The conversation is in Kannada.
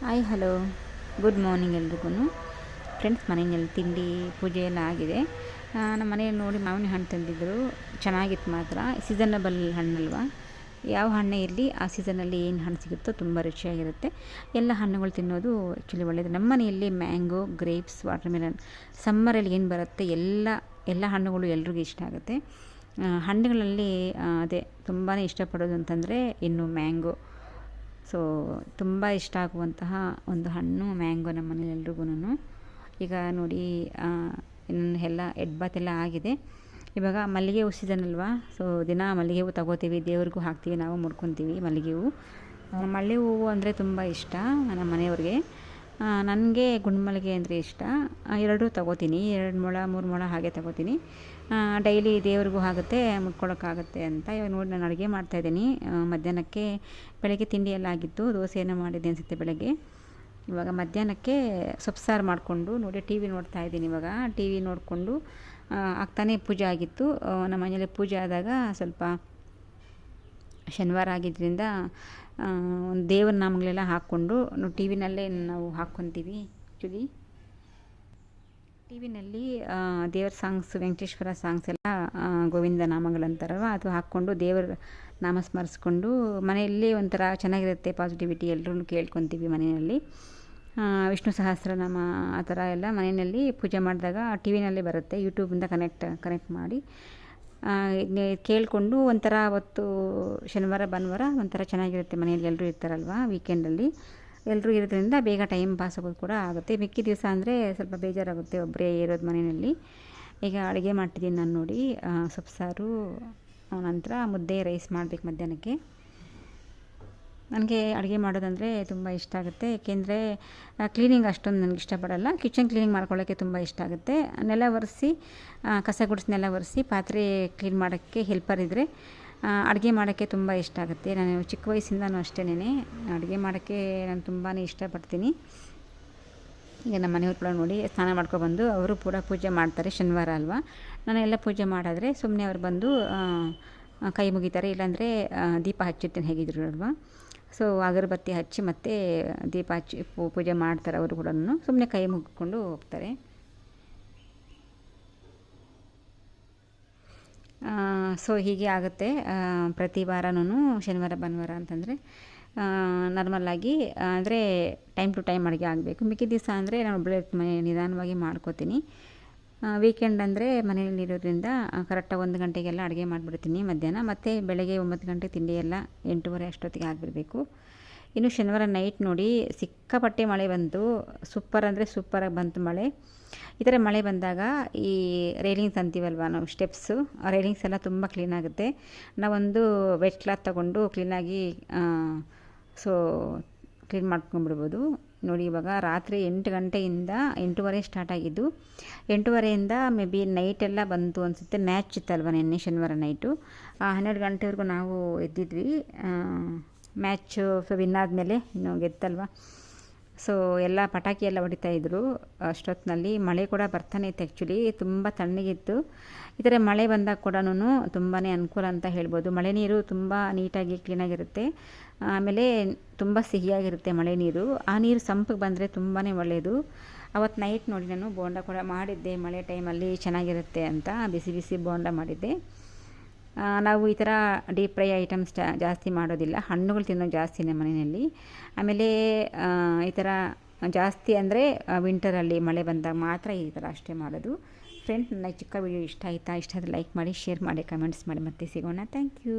ಹಾಯ್ ಹಲೋ ಗುಡ್ ಮಾರ್ನಿಂಗ್ ಎಲ್ರಿಗೂ ಫ್ರೆಂಡ್ಸ್ ಮನೆಯಲ್ಲಿ ತಿಂಡಿ ಪೂಜೆ ಎಲ್ಲ ಆಗಿದೆ. ನಮ್ಮ ಮನೆಯಲ್ಲಿ ನೋಡಿ ಮಾವಿನ ಹಣ್ಣು ತಂದಿದ್ದರು ಚೆನ್ನಾಗಿತ್ತು ಮಾತ್ರ. ಸೀಸನಬಲ್ ಹಣ್ಣಲ್ವಾ? ಯಾವ ಹಣ್ಣೆ ಇರಲಿ, ಆ ಸೀಸನಲ್ಲಿ ಏನು ಹಣ್ಣು ಸಿಗುತ್ತೋ ತುಂಬ ರುಚಿಯಾಗಿರುತ್ತೆ. ಎಲ್ಲ ಹಣ್ಣುಗಳು ತಿನ್ನೋದು ಆ್ಯಕ್ಚುಲಿ ಒಳ್ಳೆಯದು ನಮ್ಮ ಮನೆಯಲ್ಲಿ ಮ್ಯಾಂಗೋ ಗ್ರೇಪ್ಸ್ ವಾಟರ್ಮೆಲನ್ ಸಮ್ಮರಲ್ಲಿ ಏನು ಬರುತ್ತೆ, ಎಲ್ಲ ಎಲ್ಲ ಹಣ್ಣುಗಳು ಎಲ್ರಿಗೂ ಇಷ್ಟ ಆಗುತ್ತೆ. ಹಣ್ಣುಗಳಲ್ಲಿ ಅದೇ ತುಂಬಾ ಇಷ್ಟಪಡೋದು ಅಂತಂದರೆ ಇನ್ನು ಮ್ಯಾಂಗೋ ಸೊ, ತುಂಬ ಇಷ್ಟ ಆಗುವಂತಹ ಒಂದು ಹಣ್ಣು, ಮ್ಯಾಂಗೋ ನಮ್ಮ ಮನೇಲಿ ಎಲ್ರಿಗೂ ಈಗ ನೋಡಿ ನನ್ನ ಎಲ್ಲ ಎಡ್ಬಾತ್ ಎಲ್ಲ ಆಗಿದೆ. ಇವಾಗ ಮಲ್ಲಿಗೆ ಹೂ ಸೀಸನ್ ಅಲ್ವಾ? ಸೊ ದಿನ ಮಲ್ಲಿಗೆ ಹೂ ತಗೋತೀವಿ, ದೇವ್ರಿಗೂ ಹಾಕ್ತೀವಿ, ನಾವು ಮುಡ್ಕೊತೀವಿ ಮಲ್ಲಿಗೆ ಹೂವು ಮಲ್ಲಿಗೆ ಮಲ್ಲೆ ಹೂವು ಅಂದರೆ ತುಂಬ ಇಷ್ಟ ನಮ್ಮ ಮನೆಯವ್ರಿಗೆ. ನನಗೆ ಗುಂಡ್ಮಲ್ಲಿಗೆ ಅಂದರೆ ಇಷ್ಟ. ಎರಡೂ ತಗೋತೀನಿ, ಎರಡು ಮೊಳ, ಮೂರು ಮೊಳ ಹಾಗೆ ತಗೋತೀನಿ. ಡೈಲಿ ದೇವ್ರಿಗೂ ಆಗುತ್ತೆ ಮುಟ್ಕೊಳ್ಳೋಕ್ಕಾಗುತ್ತೆ ಅಂತ ಇವಾಗ ನೋಡಿ ನಾನು ಅಡುಗೆ ಮಾಡ್ತಾಯಿದ್ದೀನಿ ಮಧ್ಯಾಹ್ನಕ್ಕೆ ಬೆಳಗ್ಗೆ ತಿಂಡಿ ಎಲ್ಲ ಆಗಿತ್ತು, ದೋಸೆಯನ್ನು ಮಾಡಿದ್ದೆ ಅನಿಸುತ್ತೆ ಬೆಳಗ್ಗೆ. ಇವಾಗ ಮಧ್ಯಾಹ್ನಕ್ಕೆ ಸೊಪ್ಪು ಸಾರು ಮಾಡಿಕೊಂಡು ನೋಡಿ ಟಿ ವಿ ನೋಡ್ತಾ ಇದ್ದೀನಿ ಇವಾಗ. ಟಿ ವಿ ನೋಡಿಕೊಂಡು ಆಗ್ತಾನೆ ಪೂಜೆ ಆಗಿತ್ತು. ನಮ್ಮ ಮನೇಲಿ ಪೂಜೆ ಆದಾಗ ಸ್ವಲ್ಪ ಶನಿವಾರ ಆಗಿದ್ದರಿಂದ ಒಂದು ದೇವರ ನಾಮಗಳೆಲ್ಲ ಹಾಕ್ಕೊಂಡು, ಟಿ ವಿನಲ್ಲೇ ನಾವು ಹಾಕ್ಕೊತೀವಿ ಆ್ಯಕ್ಚುಲಿ ಟಿ ವಿನಲ್ಲಿ ದೇವರ ಸಾಂಗ್ಸ್, ವೆಂಕಟೇಶ್ವರ ಸಾಂಗ್ಸ್ ಎಲ್ಲ ಗೋವಿಂದ ನಾಮಗಳಂತಾರಲ್ವ ಅದು ಹಾಕ್ಕೊಂಡು ದೇವರ ನಾಮ ಸ್ಮರಿಸ್ಕೊಂಡು ಮನೆಯಲ್ಲಿ ಒಂಥರ ಚೆನ್ನಾಗಿರುತ್ತೆ ಪಾಸಿಟಿವಿಟಿ ಎಲ್ಲರೂ ಕೇಳ್ಕೊತೀವಿ ಮನೆಯಲ್ಲಿ. ವಿಷ್ಣು ಸಹಸ್ರನಾಮ ಆ ಥರ ಎಲ್ಲ ಮನೆಯಲ್ಲಿ ಪೂಜೆ ಮಾಡಿದಾಗ ಟಿ ವಿನಲ್ಲೇ ಬರುತ್ತೆ ಯೂಟ್ಯೂಬಿಂದ ಕನೆಕ್ಟ್ ಕನೆಕ್ಟ್ ಮಾಡಿ. ಕೇಳಿಕೊಂಡು ಒಂಥರ ಅವತ್ತು ಶನಿವಾರ, ಭಾನುವಾರ ಒಂಥರ ಚೆನ್ನಾಗಿರುತ್ತೆ ಮನೆಯಲ್ಲಿ ಎಲ್ಲರೂ ಇರ್ತಾರಲ್ವ ವೀಕೆಂಡಲ್ಲಿ ಎಲ್ಲರೂ ಇರೋದ್ರಿಂದ ಬೇಗ ಟೈಮ್ ಪಾಸ್ ಆಗೋದು ಕೂಡ ಆಗುತ್ತೆ. ಮಿಕ್ಕಿ ದಿವಸ ಅಂದರೆ ಸ್ವಲ್ಪ ಬೇಜಾರಾಗುತ್ತೆ ಒಬ್ಬರೇ ಇರೋದು ಮನೆಯಲ್ಲಿ. ಈಗ ಅಡುಗೆ ಮಾಡ್ತಿದ್ದೀನಿ ನಾನು ನೋಡಿ. ಸೊಪ್ಪು ನಂತರ ಮುದ್ದೆ ರೈಸ್ ಮಾಡಬೇಕು ಮಧ್ಯಾಹ್ನಕ್ಕೆ. ನನಗೆ ಅಡುಗೆ ಮಾಡೋದಂದರೆ ತುಂಬ ಇಷ್ಟ ಆಗುತ್ತೆ. ಏಕೆಂದರೆ ಕ್ಲೀನಿಂಗ್ ಅಷ್ಟೊಂದು ನನಗೆ ಇಷ್ಟಪಡಲ್ಲ. ಕಿಚನ್ ಕ್ಲೀನಿಂಗ್ ಮಾಡ್ಕೊಳ್ಳೋಕ್ಕೆ ತುಂಬ ಇಷ್ಟ ಆಗುತ್ತೆ. ನೆಲ ಒರೆಸಿ ಕಸ ಗುಡಿಸಿ ನೆಲ ಒರೆಸಿ ಪಾತ್ರೆ ಕ್ಲೀನ್ ಮಾಡೋಕ್ಕೆ ಹೆಲ್ಪರ್ ಇದ್ದರೆ ಅಡುಗೆ ಮಾಡೋಕ್ಕೆ ತುಂಬ ಇಷ್ಟ ಆಗುತ್ತೆ. ನಾನು ಚಿಕ್ಕ ವಯಸ್ಸಿಂದನೂ ಅಷ್ಟೇನೆ ಅಡುಗೆ ಮಾಡೋಕ್ಕೆ ನಾನು ತುಂಬಾ ಇಷ್ಟಪಡ್ತೀನಿ. ಈಗ ನಮ್ಮ ಮನೆಯವ್ರು ಕೂಡ ನೋಡಿ, ಸ್ನಾನ ಮಾಡ್ಕೊಬಂದು ಅವರು ಕೂಡ ಪೂಜೆ ಮಾಡ್ತಾರೆ ಶನಿವಾರ ಅಲ್ವಾ. ನಾನು ಎಲ್ಲ ಪೂಜೆ ಮಾಡಿದ್ರೆ ಸುಮ್ಮನೆ ಅವ್ರು ಬಂದು ಕೈ ಮುಗಿತಾರೆ. ಇಲ್ಲಾಂದರೆ ದೀಪ ಹಚ್ಚಿರ್ತೇನೆ ಹೇಗಿದ್ರು ಅಲ್ವಾ. ಸೊ, ಅಗರಬತ್ತಿ ಹಚ್ಚಿ ಮತ್ತು ದೀಪ ಹಚ್ಚಿ ಪೂಜೆ ಮಾಡ್ತಾರೆ ಅವರು ಕೂಡ ಸುಮ್ಮನೆ ಕೈ ಮುಗಿಕೊಂಡು ಹೋಗ್ತಾರೆ. ಸೊ ಹೀಗೆ ಆಗುತ್ತೆ. ಪ್ರತಿ ವಾರನೂ ಶನಿವಾರ, ಭಾನುವಾರ ಅಂತಂದರೆ ನಾರ್ಮಲ್ಲಾಗಿ ಅಂದರೆ ಟೈಮ್ ಟು ಟೈಮ್ ಅಡುಗೆ ಆಗಬೇಕು. ಮಿಕ್ಕಿದ ದಿವಸ ಅಂದರೆ ನಾನು ಒಬ್ಬಳೇ ಮನೆ, ನಿಧಾನವಾಗಿ ಮಾಡ್ಕೋತೀನಿ. ವೀಕೆಂಡ್ ಅಂದರೆ ಮನೆಯಲ್ಲಿ ಇರೋದ್ರಿಂದ ಕರೆಕ್ಟಾಗಿ ಒಂದು ಗಂಟೆಗೆಲ್ಲ ಅಡುಗೆ ಮಾಡಿಬಿಡ್ತೀನಿ ಮಧ್ಯಾಹ್ನ. ಮತ್ತು ಬೆಳಗ್ಗೆ ಒಂಬತ್ತು ಗಂಟೆ ತಿಂಡಿ ಎಲ್ಲ ಎಂಟೂವರೆ ಅಷ್ಟೊತ್ತಿಗೆ ಆಗಿಬಿಡಬೇಕು. ಇನ್ನು ಶನಿವಾರ ನೈಟ್ ನೋಡಿ ಸಿಕ್ಕಾಪಟ್ಟೆ ಮಳೆ ಬಂತು ಸೂಪರ್ ಅಂದರೆ ಸೂಪರಾಗಿ ಬಂತು ಮಳೆ. ಈ ಥರ ಮಳೆ ಬಂದಾಗ ಈ ರೈಲಿಂಗ್ಸ್ ಅಂತೀವಲ್ವ ನಾವು ಸ್ಟೆಪ್ಸು ಆ ರೈಲಿಂಗ್ಸ್ ಎಲ್ಲ ತುಂಬ ಕ್ಲೀನ್ ಆಗುತ್ತೆ. ನಾವೊಂದು ವೆಟ್ ಕ್ಲಾತ್ ತೊಗೊಂಡು ಕ್ಲೀನಾಗಿ ಸೊ ಕ್ಲೀನ್ ಮಾಡ್ಕೊಂಡ್ಬಿಡ್ಬೋದು. ನೋಡಿ ಇವಾಗ ರಾತ್ರಿ ಎಂಟು ಗಂಟೆಯಿಂದ ಎಂಟೂವರೆ ಸ್ಟಾರ್ಟ್ ಆಗಿದ್ದು, ಎಂಟೂವರೆಯಿಂದ ಮೇ ಬಿ ನೈಟೆಲ್ಲ ಬಂತು ಅನಿಸುತ್ತೆ. ಮ್ಯಾಚ್ ಇತ್ತಲ್ವ ನಿನ್ನೆ ಶನಿವಾರ ನೈಟು ಹನ್ನೆರಡು ಗಂಟೆವರೆಗೂ ನಾವು ಎದ್ದಿದ್ವಿ. ಮ್ಯಾಚು ವಿನ್ ಆದಮೇಲೆ ಇನ್ನು ಗೆದ್ದಲ್ವ? ಸೊ ಎಲ್ಲ ಪಟಾಕಿ ಎಲ್ಲ ಹೊಡಿತಾ ಇದ್ರು. ಅಷ್ಟೊತ್ತಿನಲ್ಲಿ ಮಳೆ ಕೂಡ ಬರ್ತಾನೆ ಇತ್ತು ಆ್ಯಕ್ಚುಲಿ ತುಂಬ ತಣ್ಣಗಿತ್ತು. ಈ ಥರ ಮಳೆ ಬಂದಾಗ ಕೂಡ ತುಂಬಾ ಅನುಕೂಲ ಅಂತ ಹೇಳ್ಬೋದು. ಮಳೆ ನೀರು ತುಂಬ ನೀಟಾಗಿ ಕ್ಲೀನಾಗಿರುತ್ತೆ ಆಮೇಲೆ ತುಂಬ ಸಿಹಿಯಾಗಿರುತ್ತೆ ಮಳೆ ನೀರು. ಆ ನೀರು ಸಂಪಿಗೆ ಬಂದರೆ ತುಂಬಾ ಒಳ್ಳೆಯದು ಅವತ್ತು ನೈಟ್ ನೋಡಿ ನಾನು ಬೋಂಡ ಕೂಡ ಮಾಡಿದ್ದೆ. ಮಳೆ ಟೈಮಲ್ಲಿ ಚೆನ್ನಾಗಿರುತ್ತೆ ಅಂತ. ಬಿಸಿ ಬಿಸಿ ಬೋಂಡ ಮಾಡಿದ್ದೆ. ನಾವು ಈ ಥರ ಡೀಪ್ ಫ್ರೈ ಐಟಮ್ಸ್ ಜಾಸ್ತಿ ಮಾಡೋದಿಲ್ಲ. ಹಣ್ಣುಗಳು ತಿನ್ನೋದು ಜಾಸ್ತಿನೇ ಮನೆಯಲ್ಲಿ. ಆಮೇಲೆ ಈ ಥರ ಜಾಸ್ತಿ ಅಂದರೆ ವಿಂಟರಲ್ಲಿ ಮಳೆ ಬಂದಾಗ ಮಾತ್ರ ಈ ಥರ ಅಷ್ಟೇ ಮಾಡೋದು. ಫ್ರೆಂಡ್ಸ್ ನನ್ನ ಚಿಕ್ಕ ವಿಡಿಯೋ ಇಷ್ಟ ಆಯಿತಾ? ಇಷ್ಟ ಆದರೆ ಲೈಕ್ ಮಾಡಿ ಶೇರ್ ಮಾಡಿ ಕಮೆಂಟ್ಸ್ ಮಾಡಿ ಮತ್ತೆ ಸಿಗೋಣ. Thank you